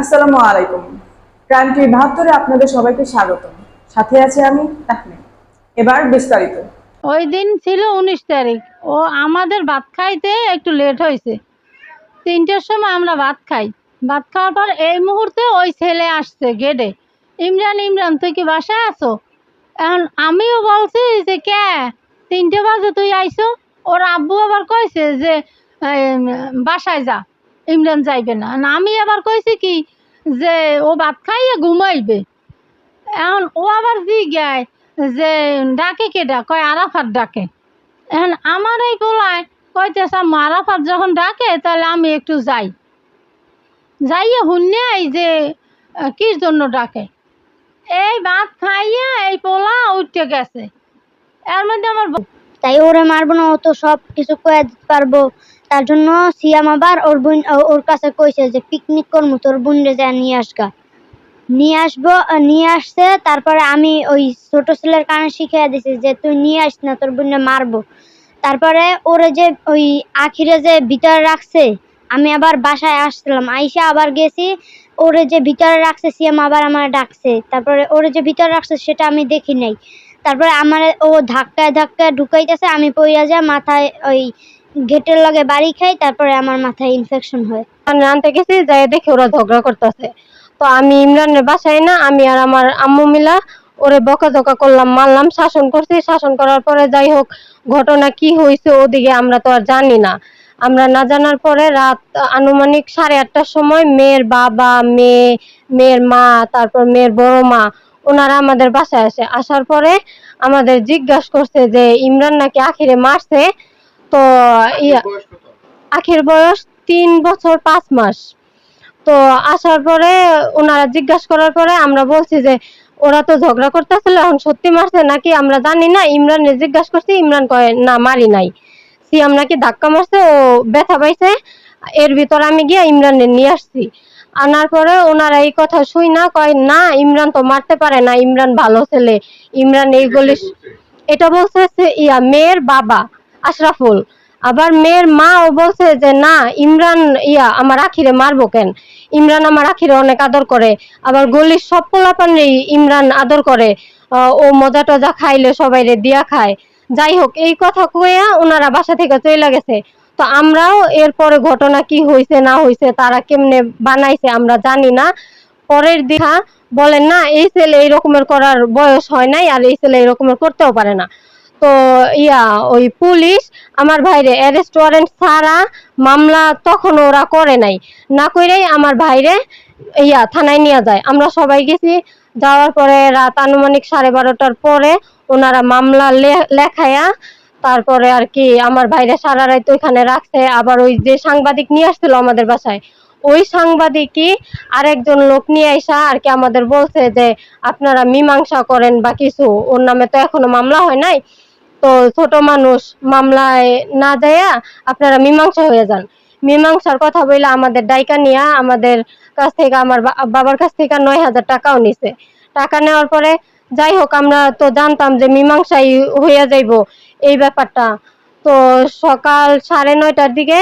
আসসালামু আলাইকুম। Crime TV বাহাত্তরে আপনাদের সবাইকে স্বাগতম। সাথে আছে আমি তাহমিদ এবার বিস্তারিত। ওই দিন ছিল উনিশ তারিখ। ও আমাদের ভাত খাইতে একটু লেট হয়েছে। তিনটের সময় আমরা ভাত খাই। ভাত খাওয়ার পর এই মুহূর্তে ওই ছেলে আসছে গেটে ইমরান ইমরান, তুই কি বাসায় আছো? এখন আমিও বলছি যে, কে? তিনটে বাজে তুই আইসো ওর আব্বু আবার কইছে যে বাসায় যা। ইমরান যাইবে না। আমি আবার কইছি কি যে ও ভাত খাইয়ে ঘুমাইবে। এখন ও আবার জিজ্ঞায় যে ডাকে কেটা কয় আরাফাত ডাকে। এখন আমার এই গোলায় কইতেছে আরাফাত যখন ডাকে, তাহলে আমি একটু যাই। যাইয়ে শুনে যে কির জন্য ডাকে? এই ভাত খাইয়ে এই পোলা উঠতে গেছে। এর মধ্যে আমার তাই ওরে মারবো না, ও তো সব কিছু কয়ে দিতে পারব। তার জন্য সিয়াম আবার ওর বোন ওর কাছে কইছে যে পিকনিক করব তোর বোনরে যা নিয়ে আসগা। নিয়ে আসব নিয়ে আসছে, তারপরে আমি ওই ছোট ছেলের কানে শিখিয়ে দিছি যে, তুই নিয়ে আস না, তোর বোনরে মারবো। তারপরে ওরে যে, ওই আখিরে যে ভিতরে রাখছে, আমি আবার বাসায় আসছিলাম। আইসা আবার গেছি, ওরে যে ভিতরে রাখছে, সিয়াম আবার আমার ডাকছে। তারপরে ওরে যে ভিতরে রাখছে, সেটা আমি দেখি নাই। তারপরে আমার ও ধাক্কায় ধাক্কায় ঢুকাইতেছে, আমি পইরা যা মাথায় ওই গেটের লগে বাড়ি খাই, তারপরে আমার মাথায় ইনফেকশন হয়। আমি আনতে গেছি, যাই দেখি ওরা ঝগড়া করতেছে। তো আমি ইমরানের বাসায় না, আমি আর আমার আম্মু মিলা ওরে বকা বকাঝকা করলাম, মারলাম, শাসন করছি। শাসন করার পরে যাই হোক, ঘটনা কি হয়েছে ওদিকে আমরা তো আর জানি না। আমরা না জানার পরে রাত আনুমানিক সাড়ে আটটার সময় মেয়ের বাবা, মেয়ে, মেয়ের মা, তারপর মেয়ের বড় মা ওনারা আমাদের বাসায় আসে। আসার পরে আমাদের জিজ্ঞাসা করছে যে ইমরান নাকি আখিরে মারছে? তো আখির বয়স তিন বছর পাঁচ মাস। তো আসার পরে ওনারা জিজ্ঞাসা করার পরে আমরা বলছি যে ওরা তো ঝগড়া করতেছিল এখন সত্যি মারছে নাকি আমরা জানি না। ইমরানের জিজ্ঞাসা করছি ইমরান কয় না মারি নাই। সিয়াম নাকি ধাক্কা মারছে ও ব্যথা পাইছে। এর ভিতর আমি গিয়ে ইমরানের নিয়ে আসছি। আনার পরে ওনারা এই কথা শুই না কয় না ইমরান তো মারতে পারে না ইমরান ভালো ছেলে। ইমরান এই এইগুলি এটা বলছে ইয়া মেয়ের বাবা আশরাফুল। আবার মেয়ের মা ও বলছে যে না ইমরান ইয়া আমার আখিরে মারবো কেন? ইমরান আমার আখিরে অনেক আদর করে। আবার গলির সব পোলাপানরেই ইমরান আদর করে। ও মজা টজা খাইলে সবাই রে দিয়া খায়। যাই হোক এই কথা কইয়া ওনারা বাসা থেকে চলে গেছে। তো আমরাও এরপরে ঘটনা কি হয়েছে না হয়েছে তারা কেমনে বানাইছে আমরা জানি না। পরের দিহা বলেন, না, এই ছেলে এই রকমের করার বয়স হয় নাই আর এই ছেলে এই রকমের করতেও পারে না। তো ইয়া, ওই পুলিশ আমার ভাইরে অ্যারেস্ট ওয়ারেন্ট ছাড়া মামলা তখন ওরা করে নাই। না কইরাই আমার ভাইরে ইয়া, থানায় নিয়ে যায়। আমরা সবাই গেছি, যাওয়ার পরে রাত আনুমানিক সাড়ে বারোটার পরে ওনারা মামলা লেখায়া তারপরে আর কি আমার ভাইরে সারা রাত ওইখানে রাখছে। আবার ওই যে সাংবাদিক নিয়ে আসছিল আমাদের বাসায়, ওই সাংবাদিকই আরেকজন লোক নিয়ে আইসা আর কি আমাদের বলছে যে, আপনারা মীমাংসা করেন বা কিছু, ওর নামে তো এখনও মামলা হয় নাই। তো ছোট মানুষ মামলায় না যাইয়া আপনারা মীমাংসা হয়ে যান। মীমাংসার কথা বলে আমাদের ডাইকা নিয়া আমাদের কাছ থেকে আমার বাবার কাছ থেকে নয় হাজার টাকাও নিছে। টাকা নেওয়ার পরে যাই হোক, আমরা তো জানতাম যে মীমাংসাই হইয়া যাইব এই ব্যাপারটা। তো সকাল সাড়ে নয়টার দিকে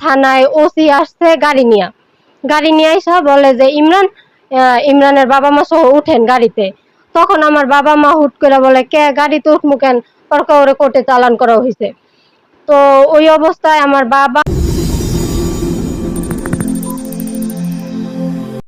থানায় ওসি আসছে গাড়ি নিয়া। গাড়ি নিয়ে আইসা বলে যে, ইমরান ইমরানের বাবা মা সহ উঠেন গাড়িতে। তখন আমার বাবা মা হুট করে বলে, কে? গাড়িতে উঠমু কেন? ওরে কোর্টে চালান করা হয়েছে তো ওই অবস্থায় আমার বাবা